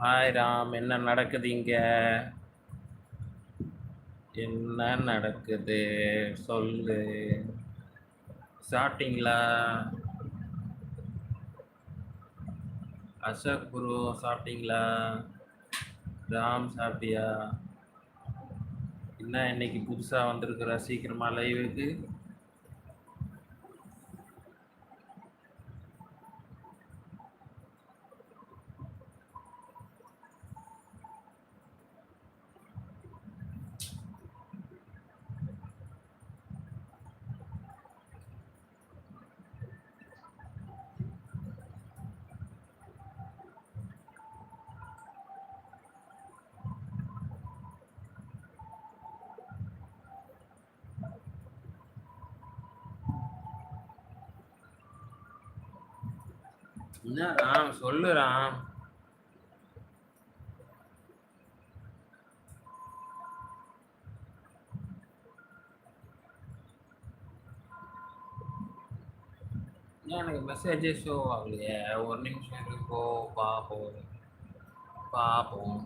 Hi Ram என்ன நடக்குது இங்கே? என்ன நடக்குது? சொல்லு. சாப்பிட்டீங்களா? அசோக் குரு சாப்பிட்டீங்களா? ராம் சாப்பிட்டியா? என்ன இன்னைக்கு புதுசாக வந்திருக்கிற? சீக்கிரமாக லைவுக்கு என்ன ராம் சொல்லு ராம் எனக்கு மெசேஜே ஷோ ஆகலையே? ஒரு நிமிஷம் இருக்கோ பார்ப்போம் பார்ப்போம்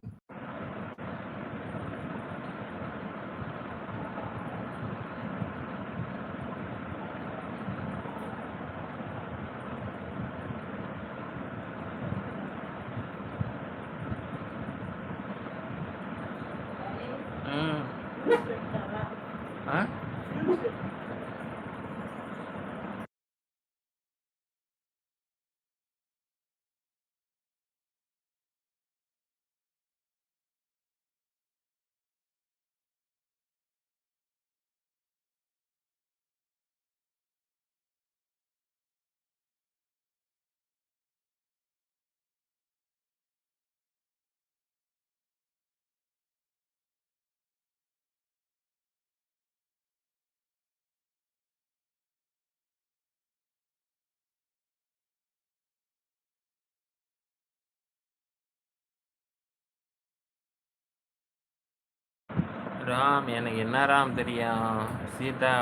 ராம் எனக்கு என்ன ராம் தெரியும்? சீதா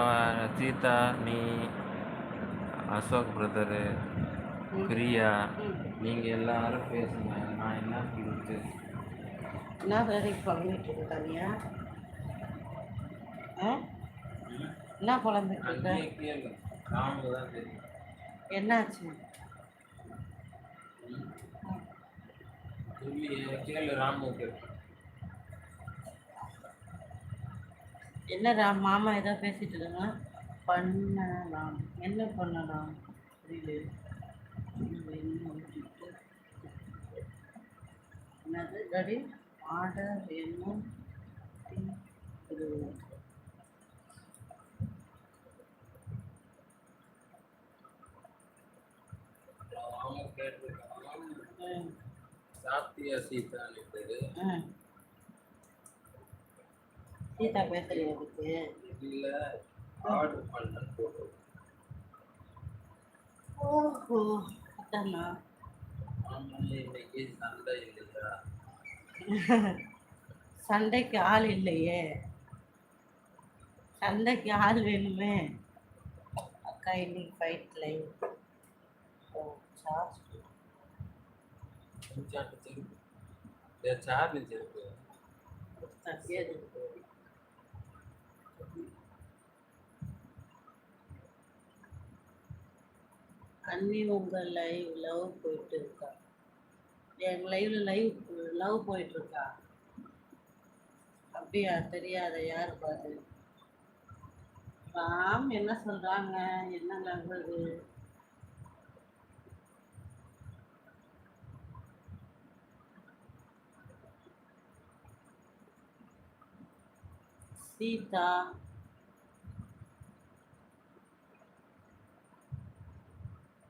சீதா நீ அசோக் பிரதரு பிரியா ம். நீங்க எல்லாரும் பேசுங்க. நான் என்ன சொல்றது? என்ன வேலைக்கு புலம்பிட்டு இருக்க தனியா? என்ன புலம்பிட்டு இருக்க? அங்கேயே கேளு ராமுக்கு தான் தெரியும். என்னாச்சு? ம்? இல்லையே கேளு என்ன ராம் மாமா ஏதோ பேசிட்டு இருக்காங்க. பண்ணலாம். என்ன பண்ணலாம்? புரியல. என்னது? டாடி ஆர்டர் என்ன இது. ராமு கேட்டிருக்கான் ம், சாப்பிட்டியா சீதான்னு பேரு. சீதா பேசுறியா இல்ல ஆர்டர் பண்ணேன்னு போட்டு ஓஹோ அதானா? சண்டைக்கு ஆள் இல்லையே. சண்டைக்கு ஆள் வேணுமே. அக்கா இன்னைக்கு ஃபைட்ல ஓ சார்ஜ் கொஞ்சாட்டு செருப்பு அண்ணி உங்கள் லைவ் லவ் போயிட்டு இருக்கா? எங்க லைவ்ல லைவ் லவ் போயிட்டு இருக்கா? அப்படியா? தெரியாத யார் பாரு ராம் என்ன சொல்றாங்க? என்ன லவ் அது சீதா